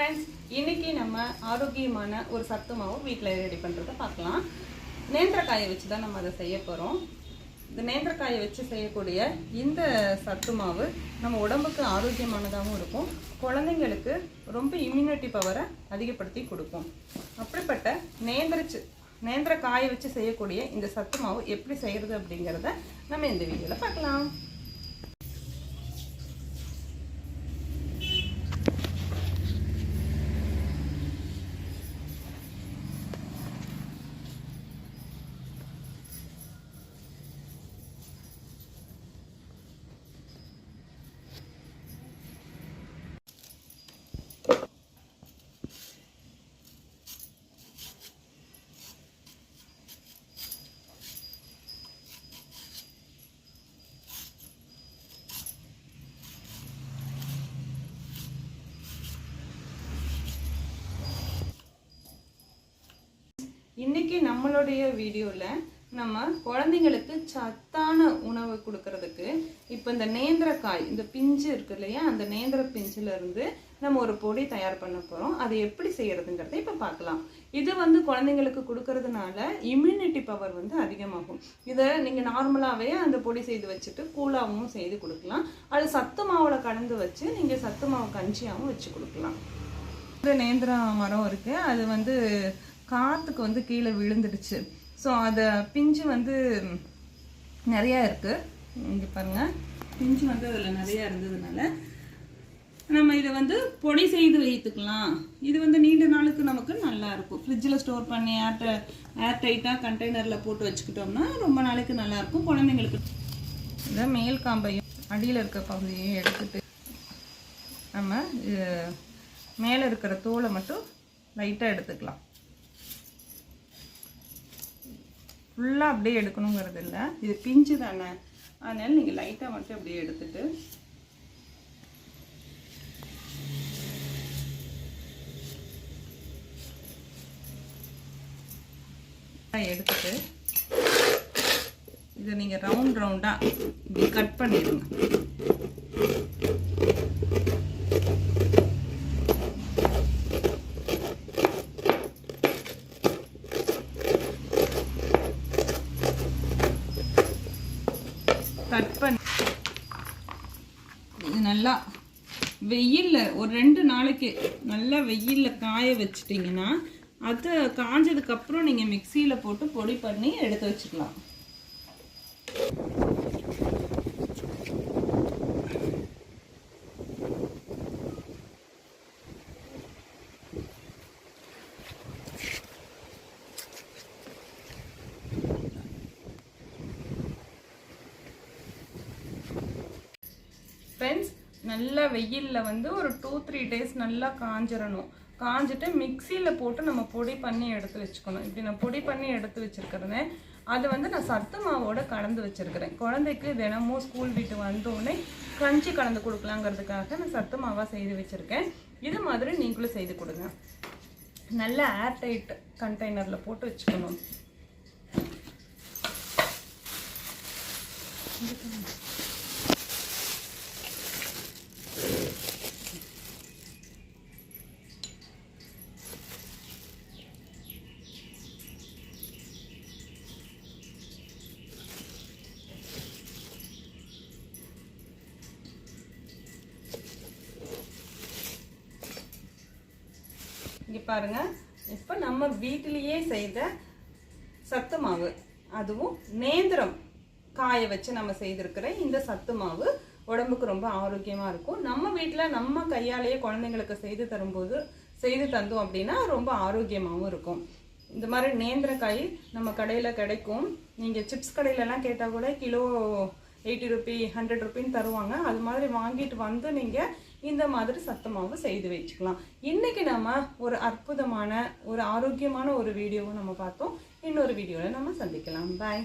Friends இன்னைக்கு நம்ம ஆரோக்கியமான ஒரு சத்து மாவு வீட்டில் ரெடி பண்ணுறதை பார்க்கலாம். நேந்திரக்காயை வச்சு தான் நம்ம அதை செய்ய போகிறோம் இந்த நேந்திரக்காயை வச்சு செய்யக்கூடிய இந்த சத்து மாவு நம்ம உடம்புக்கு ஆரோக்கியமானதாகவும் இருக்கும். குழந்தைங்களுக்கு ரொம்ப இம்யூனிட்டி பவரை அதிகப்படுத்தி கொடுக்கும். அப்படிப்பட்ட நேந்திரச்சு நேந்திரக்காயை வச்சு செய்யக்கூடிய இந்த சத்து மாவு எப்படி செய்கிறது அப்படிங்கிறத நம்ம இந்த வீடியோவில் பார்க்கலாம். இன்னைக்கு நம்மளுடைய வீடியோவில் நம்ம குழந்தைங்களுக்கு சத்தான உணவு கொடுக்கறதுக்கு இப்போ இந்த நேந்திரக்காய் இந்த பிஞ்சு இருக்கு இல்லையா? அந்த நேந்திர பிஞ்சிலிருந்து நம்ம ஒரு பொடி தயார் பண்ண போகிறோம் அதை எப்படி செய்யறதுங்கிறத இப்போ பார்க்கலாம். இது வந்து குழந்தைங்களுக்கு கொடுக்கறதுனால இம்யூனிட்டி பவர் வந்து அதிகமாகும். இதை நீங்கள் நார்மலாகவே அந்த பொடி செய்து வச்சுட்டு கூலாகவும் செய்து கொடுக்கலாம். அது சத்து மாவில் கலந்து வச்சு நீங்கள் சத்து மாவு கஞ்சியாகவும் வச்சு கொடுக்கலாம். இந்த நேந்திர மரம் இருக்குது அது வந்து காற்றுக்கு வந்து கீழே விழுந்துடுச்சு. ஸோ அதை பிஞ்சு வந்து நிறையா இருக்குது இங்கே பாருங்கள் பிஞ்சு வந்து அதில் நிறையா இருந்ததுனால நம்ம இதை வந்து பொடி செய்து வைத்துக்கலாம். இது வந்து நீண்ட நாளுக்கு நமக்கு நல்லா இருக்கும். ஃப்ரிட்ஜில் ஸ்டோர் பண்ணி ஏர் ஏர் டைட்டாக கண்டெய்னரில் போட்டு வச்சுக்கிட்டோம்னா ரொம்ப நாளைக்கு நல்லாயிருக்கும் குழந்தைங்களுக்கு இதை மேல் காம்பையும் அடியில் இருக்க பகுதியையும் எடுத்துட்டு நம்ம இது மேலே இருக்கிற தோலை மட்டும் லைட்டாக எடுத்துக்கலாம். ஃபுல்லாக அப்படியே எடுக்கணுங்கிறது இல்லை இது பிஞ்சு தானே. அதனால் நீங்கள் லைட்டாக மட்டும் அப்படியே எடுத்துட்டு. எடுத்துட்டு இதை நீங்கள் ரவுண்ட் ரவுண்டாக இப்படி கட் பண்ணிடுங்க. கட் பண்ணி. இது நல்லா வெயிலில் ஒரு ரெண்டு நாளைக்கு நல்லா வெயிலில் காய வச்சிட்டிங்கன்னா அது காஞ்சதுக்கப்புறம் நீங்கள் மிக்சியில் போட்டு பொடி பண்ணி எடுத்து வச்சுக்கலாம். ஃப்ரெண்ட்ஸ் நல்லா வெயிலில் வந்து ஒரு டூ த்ரீ டேஸ் நல்லா காஞ்சிடணும் காஞ்சிட்டு மிக்சியில் போட்டு நம்ம பொடி பண்ணி எடுத்து வச்சுக்கணும். இப்படி நான் பொடி பண்ணி எடுத்து வச்சுருக்கிறேன் அது வந்து நான் சத்து மாவோட கலந்து வச்சுருக்கிறேன். குழந்தைக்கு தினமும் ஸ்கூல் வீட்டு வந்தோடனே கஞ்சி கலந்து கொடுக்கலாங்கிறதுக்காக நான் சத்து மாவாக செய்து வச்சுருக்கேன். இது மாதிரி நீங்களும் செய்து கொடுங்க. நல்ல ஏர்டைட் கண்டெய்னரில் போட்டு வச்சுக்கணும். இங்கே பாருங்க. இப்போ நம்ம வீட்டிலேயே செய்த சத்து மாவு அதுவும் நேந்திரம் காய வச்சு நம்ம செய்திருக்கிற இந்த சத்து மாவு உடம்புக்கு ரொம்ப ஆரோக்கியமாக இருக்கும். நம்ம வீட்டில் நம்ம கையாலேயே குழந்தைங்களுக்கு செய்து தரும்போது செய்து தந்தோம் அப்படின்னா ரொம்ப ஆரோக்கியமாகவும் இருக்கும். இந்த மாதிரி நேந்திரக்காய் நம்ம கடையில் கிடைக்கும். நீங்கள் சிப்ஸ் கடையிலலாம் கேட்டால் கூட கிலோ எயிட்டி ருபி ஹண்ட்ரட் ருபின்னு தருவாங்க. அது மாதிரி வாங்கிட்டு வந்து நீங்கள் இந்த மாதிரி சத்தமாவு செய்து வச்சுக்கலாம். இன்றைக்கி நம்ம ஒரு அற்புதமான ஒரு ஆரோக்கியமான ஒரு வீடியோவும் நம்ம பார்த்தோம். இன்னொரு வீடியோவில் நம்ம சந்திக்கலாம். பாய்